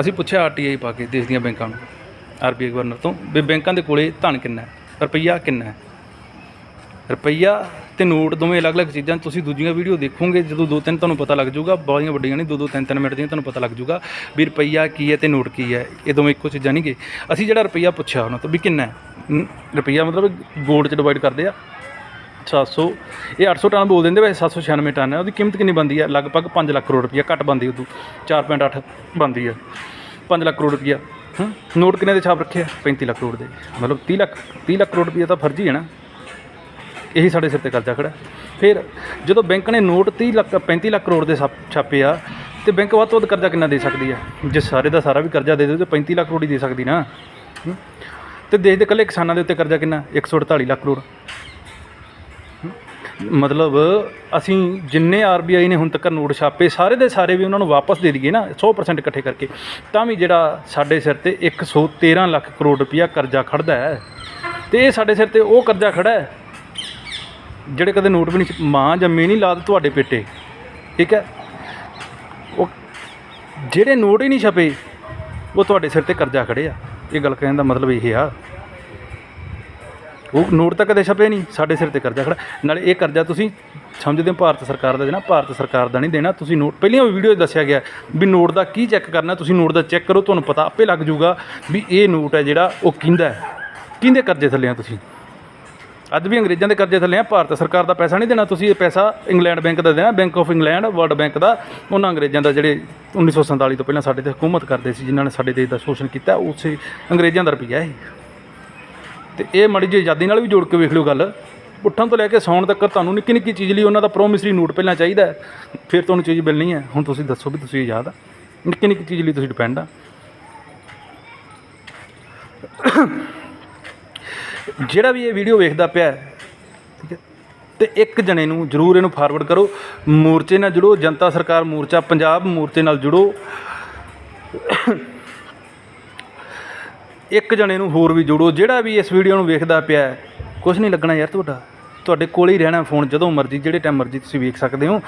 ਅਸੀਂ ਪੁੱਛਿਆ ਆਰਟੀਆਈ ਪਾ ਕੇ ਦੇਸ਼ ਦੀਆਂ ਬੈਂਕਾਂ ਨੂੰ ਆਰਬੀਆਈ ਗਵਰਨਰ ਤੋਂ, ਵੀ ਬੈਂਕਾਂ ਦੇ ਕੋਲੇ ਧਨ ਕਿੰਨਾ ਹੈ? ਰੁਪਈਆ ਕਿੰਨਾ ਹੈ? ਰੁਪਈਆ ਤੇ ਨੋਟ ਦੋਵੇਂ ਅਲੱਗ-ਅਲੱਗ ਚੀਜ਼ਾਂ, ਤੁਸੀਂ ਦੂਜੀਆਂ ਵੀਡੀਓ ਦੇਖੋਗੇ, ਜਦੋਂ ਦੋ ਤਿੰਨ ਤੁਹਾਨੂੰ ਪਤਾ ਲੱਗ ਜਾਊਗਾ, ਬਾਲੀਆਂ ਵੱਡੀਆਂ ਨਹੀਂ ਦੋ ਦੋ ਤਿੰਨ ਤਿੰਨ ਮਿੰਟ ਦੀਆਂ ਤੁਹਾਨੂੰ ਪਤਾ ਲੱਗ ਜਾਊਗਾ ਵੀ ਰੁਪਈਆ ਕੀ ਹੈ ਤੇ ਨੋਟ ਕੀ ਹੈ। ਇਹ ਦੋਵੇਂ ਇੱਕੋ ਚੀਜ਼ਾਂ ਨਹੀਂ ਗੇ ਅਸੀਂ ਜਿਹੜਾ ਰੁਪਈਆ ਪੁੱਛਿਆ ਉਹਨਾਂ ਤੋਂ ਵੀ ਕਿੰਨਾ ਹੈ? ਰੁਪਈਆ ਮਤਲਬ ਗੋਲਡ ਚ ਡਿਵਾਈਡ ਕਰਦੇ ਆ। 700 ਇਹ 800 ਟਨ ਬੋਲ ਦਿੰਦੇ ਵੈਸੇ 796 ਟਨ ਹੈ। ਉਹਦੀ ਕੀਮਤ ਕਿੰਨੀ ਬਣਦੀ ਹੈ? ਲਗਭਗ 5 ਲੱਖ ਕਰੋੜ ਰੁਪਈਆ ਘੱਟ ਬਣਦੀ ਉਦੋਂ 4.8 ਬਣਦੀ ਹੈ। 5 ਲੱਖ ਕਰੋੜ ਰੁਪਈਆ। ਨੋਟ ਕਿੰਨੇ ਦੇ ਛਾਪ ਰੱਖਿਆ 35 ਲੱਖ ਕਰੋੜ ਦੇ। ਮਤਲਬ 30 ਲੱਖ 30 ਲੱਖ ਕਰੋੜ ਰੁਪਈਆ ਤਾਂ ਫਰਜ਼ੀ ਹੈ ਨਾ। ਇਹੀ ਸਾਡੇ ਸਿਰ ਤੇ ਕਰਜ਼ਾ ਖੜਾ। ਫਿਰ ਜਦੋਂ ਬੈਂਕ ਨੇ ਨੋਟ 30 ਲੱਖ 35 ਲੱਖ ਕਰੋੜ ਦੇ ਛਾਪ- ਛਾਪੇ ਆ, ਤੇ ਬੈਂਕ ਵੱਧ ਤੋਂ ਵੱਧ ਕਰਜ਼ਾ ਕਿੰਨਾ ਦੇ ਸਕਦੀ ਹੈ ਜੇ ਸਾਰੇ ਦਾ ਸਾਰਾ ਵੀ ਕਰਜ਼ਾ ਦੇ ਦੇ ਤੇ 35 ਲੱਖ ਕਰੋੜ ਹੀ ਦੇ ਸਕਦੀ ਨਾ। ਹੂੰ। ਤੇ ਦੇਸ਼ ਦੇ ਇਕੱਲੇ ਕਿਸਾਨਾਂ ਦੇ ਉੱਤੇ ਕਰਜ਼ਾ ਕਿੰਨਾ? 148 ਲੱਖ ਕਰੋੜ। ਮਤਲਬ ਅਸੀਂ ਜਿੰਨੇ ਆਰਬੀਆਈ ਨੇ ਹੁਣ ਤੱਕ ਨੋਟ ਛਾਪੇ, ਸਾਰੇ ਦੇ ਸਾਰੇ ਵੀ ਉਹਨਾਂ ਨੂੰ ਵਾਪਸ ਦੇ ਦਈਏ ਨਾ 100% ਇਕੱਠੇ ਕਰਕੇ, ਤਾਂ ਵੀ ਜਿਹੜਾ ਸਾਡੇ ਸਿਰ ਤੇ 113 ਲੱਖ ਕਰੋੜ ਰੁਪਇਆ ਕਰਜ਼ਾ ਖੜਦਾ ਹੈ, ਤੇ ਇਹ ਸਾਡੇ ਸਿਰ ਤੇ ਉਹ ਕਰਜ਼ਾ ਖੜਾ ਹੈ, ਜਿਹੜੇ ਕਦੇ ਨੋਟ ਵੀ ਨਹੀਂ ਛ- ਮਾਂ ਜੰਮੀ ਨਹੀਂ ਲਾਦ ਤੁਹਾਡੇ ਪੇਟੇ, ਠੀਕ ਹੈ? ਉਹ ਜਿਹੜੇ ਨੋਟ ਹੀ ਨਹੀਂ ਛਪੇ, ਉਹ ਤੁਹਾਡੇ ਸਿਰ ਤੇ ਕਰਜ਼ਾ ਖੜੇ ਆ ਇਹ ਗੱਲ ਕਹਿਣ ਦਾ ਮਤਲਬ ਇਹ ਆ। ਉਹ ਨੋਟ ਤਾਂ ਕਦੇ ਛਪੇ ਨਹੀਂ, ਸਾਡੇ ਸਿਰ ਤੇ ਕਰਜ਼ਾ ਖੜਾ। ਨਾਲੇ ਇਹ ਕਰਜ਼ਾ ਤੁਸੀਂ ਸਮਝਦੇ ਹੋ ਭਾਰਤ ਸਰਕਾਰ ਦਾ ਦੇਣਾ ਭਾਰਤ ਸਰਕਾਰ ਦਾ ਨਹੀਂ ਦੇਣਾ। ਤੁਸੀਂ ਨੋਟ ਪਹਿਲੀਆਂ ਵੀਡੀਓ 'ਚ ਦੱਸਿਆ ਗਿਆ ਵੀ ਨੋਟ ਦਾ ਕੀ ਚੈੱਕ ਕਰਨਾ, ਤੁਸੀਂ ਨੋਟ ਦਾ ਚੈੱਕ ਕਰੋ, ਤੁਹਾਨੂੰ ਪਤਾ ਆਪੇ ਲੱਗ ਜਾਊਗਾ ਵੀ ਇਹ ਨੋਟ ਹੈ ਜਿਹੜਾ ਉਹ ਕਿਹਦਾ ਹੈ। ਕਿਹਦੇ ਕਰਜ਼ੇ ਥੱਲੇ ਆ ਤੁਸੀਂ? ਅੱਜ ਵੀ ਅੰਗਰੇਜ਼ਾਂ ਦੇ ਕਰਜ਼ੇ ਥੱਲੇ ਆ, ਭਾਰਤ ਸਰਕਾਰ ਦਾ ਪੈਸਾ ਨਹੀਂ ਦੇਣਾ, ਤੁਸੀਂ ਇਹ ਪੈਸਾ ਇੰਗਲੈਂਡ ਬੈਂਕ ਦਾ ਦੇਣਾ, bank of England, world bank ਦਾ। ਉਹਨਾਂ ਅੰਗਰੇਜ਼ਾਂ ਦਾ ਜਿਹੜੇ 1947 ਤੋਂ ਪਹਿਲਾਂ ਸਾਡੇ ਤੇ ਹਕੂਮਤ ਕਰਦੇ ਸੀ, ਜਿਨ੍ਹਾਂ ਨੇ ਸਾਡੇ ਦੇਸ਼ ਦਾ ਸ਼ੋਸ਼ਣ ਕੀਤਾ, ਉਸੇ ਅੰਗਰੇਜ਼ਾਂ ਦਾ ਰੁਪਈਆ ਇਹ। ਤੇ ਇਹ ਮੜੀ ਜਿਹੀ ਆਜ਼ਾਦੀ ਨਾਲ ਵੀ ਜੋੜ ਕੇ ਵੇਖ ਲਿਓ ਗੱਲ। ਉੱਠਣ ਤੋਂ ਲੈ ਕੇ ਸੌਣ ਤੱਕ ਤੁਹਾਨੂੰ ਨਿੱਕੀ ਨਿੱਕੀ ਚੀਜ਼ ਲਈ ਉਹਨਾਂ ਦਾ ਪ੍ਰੋਮਿਸਰੀ ਨੋਟ ਪਹਿਲਾਂ ਚਾਹੀਦਾ ਹੈ, ਫਿਰ ਤੁਹਾਨੂੰ ਚੀਜ਼ ਮਿਲਣੀ ਹੈ। ਹੁਣ ਤੁਸੀਂ ਦੱਸੋ ਵੀ ਤੁਸੀਂ ਆਜ਼ਾਦ ਆ। ਨਿੱਕੀ ਨਿੱਕੀ ਚੀਜ਼ ਲਈ ਤੁਸੀਂ ਡਿਪੈਂਡ ਆ। ਜਿਹੜਾ ਵੀ ਇਹ ਵੀਡੀਓ ਵੇਖਦਾ ਪਿਆ ਹੈ, ਠੀਕ ਹੈ ਤੇ ਇੱਕ ਜਣੇ ਨੂੰ ਜਰੂਰ ਇਹਨੂੰ ਫਾਰਵਰਡ ਕਰੋ। ਮੋਰਚੇ ਨਾਲ ਜੁੜੋ ਜਨਤਾ ਸਰਕਾਰ ਮੋਰਚਾ ਪੰਜਾਬ ਮੋਰਚੇ ਨਾਲ ਜੁੜੋ। ਇੱਕ ਜਣੇ ਨੂੰ ਹੋਰ ਵੀ ਜੋੜੋ ਜਿਹੜਾ ਵੀ ਇਸ ਵੀਡੀਓ ਨੂੰ ਵੇਖਦਾ ਪਿਆ ਹੈ, ਕੁਝ ਨਹੀਂ ਲੱਗਣਾ ਯਾਰ ਤੁਹਾਡਾ। ਤੁਹਾਡੇ ਕੋਲ ਹੀ ਰਹਿਣਾ ਫੋਨ ਜਦੋਂ ਮਰਜ਼ੀ ਜਿਹੜੇ ਟਾਈਮ ਮਰਜ਼ੀ ਤੁਸੀਂ ਵੇਖ ਸਕਦੇ ਹੋ।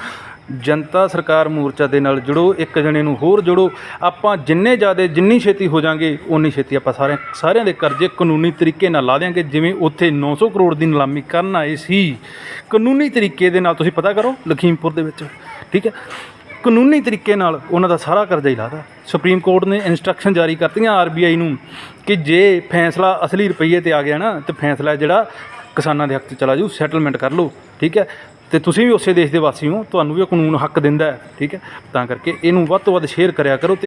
ਜਨਤਾ ਸਰਕਾਰ ਮੋਰਚਾ ਦੇ ਨਾਲ ਜੁੜੋ ਇੱਕ ਜਣੇ ਨੂੰ ਹੋਰ ਜੁੜੋ। ਆਪਾਂ ਜਿੰਨੇ ਜ਼ਿਆਦਾ ਜਿੰਨੀ ਛੇਤੀ ਹੋ ਜਾਾਂਗੇ ਉਨੀ ਛੇਤੀ ਆਪਾਂ ਸਾਰਿਆਂ ਸਾਰਿਆਂ ਦੇ ਕਰਜ਼ੇ ਕਾਨੂੰਨੀ ਤਰੀਕੇ ਨਾਲ ਲਾ ਦਿਆਂਗੇ ਜਿਵੇਂ ਉੱਥੇ 900 ਕਰੋੜ ਦੀ ਨਿਲਾਮੀ ਕਰਨ ਆਏ ਸੀ। ਕਾਨੂੰਨੀ ਤਰੀਕੇ ਦੇ ਨਾਲ ਤੁਸੀਂ ਪਤਾ ਕਰੋ ਲਖੀਮਪੁਰ ਦੇ ਵਿੱਚ ਠੀਕ ਹੈ? ਕਾਨੂੰਨੀ ਤਰੀਕੇ ਨਾਲ ਉਹਨਾਂ ਦਾ ਸਾਰਾ ਕਰਜ਼ਾ ਹੀ ਲਾਦਾ ਸੁਪਰੀਮ ਕੋਰਟ ਨੇ ਇਨਸਟਰਕਸ਼ਨ ਜਾਰੀ ਕਰਤੀਆਂ ਆਰਬੀਆਈ ਨੂੰ ਕਿ ਜੇ ਫੈਸਲਾ ਅਸਲੀ ਰੁਪਈਏ ਤੇ ਆ ਗਿਆ ਨਾ, ਤੇ ਫੈਸਲਾ ਜਿਹੜਾ ਕਿਸਾਨਾਂ ਦੇ ਹੱਕ 'ਚ ਚਲਾ ਜਾਊ ਸੈਟਲਮੈਂਟ ਕਰ ਲਓ, ਠੀਕ ਹੈ? ਤੇ ਤੁਸੀਂ ਵੀ ਉਸੇ ਦੇਸ਼ ਦੇ ਵਾਸੀ ਹੋ, ਤੁਹਾਨੂੰ ਵੀ ਉਹ ਕਾਨੂੰਨ ਹੱਕ ਦਿੰਦਾ ਹੈ, ਠੀਕ ਹੈ? ਤਾਂ ਕਰਕੇ ਇਹਨੂੰ ਵੱਧ ਤੋਂ ਵੱਧ ਸ਼ੇਅਰ ਕਰਿਆ ਕਰੋ ਤੇ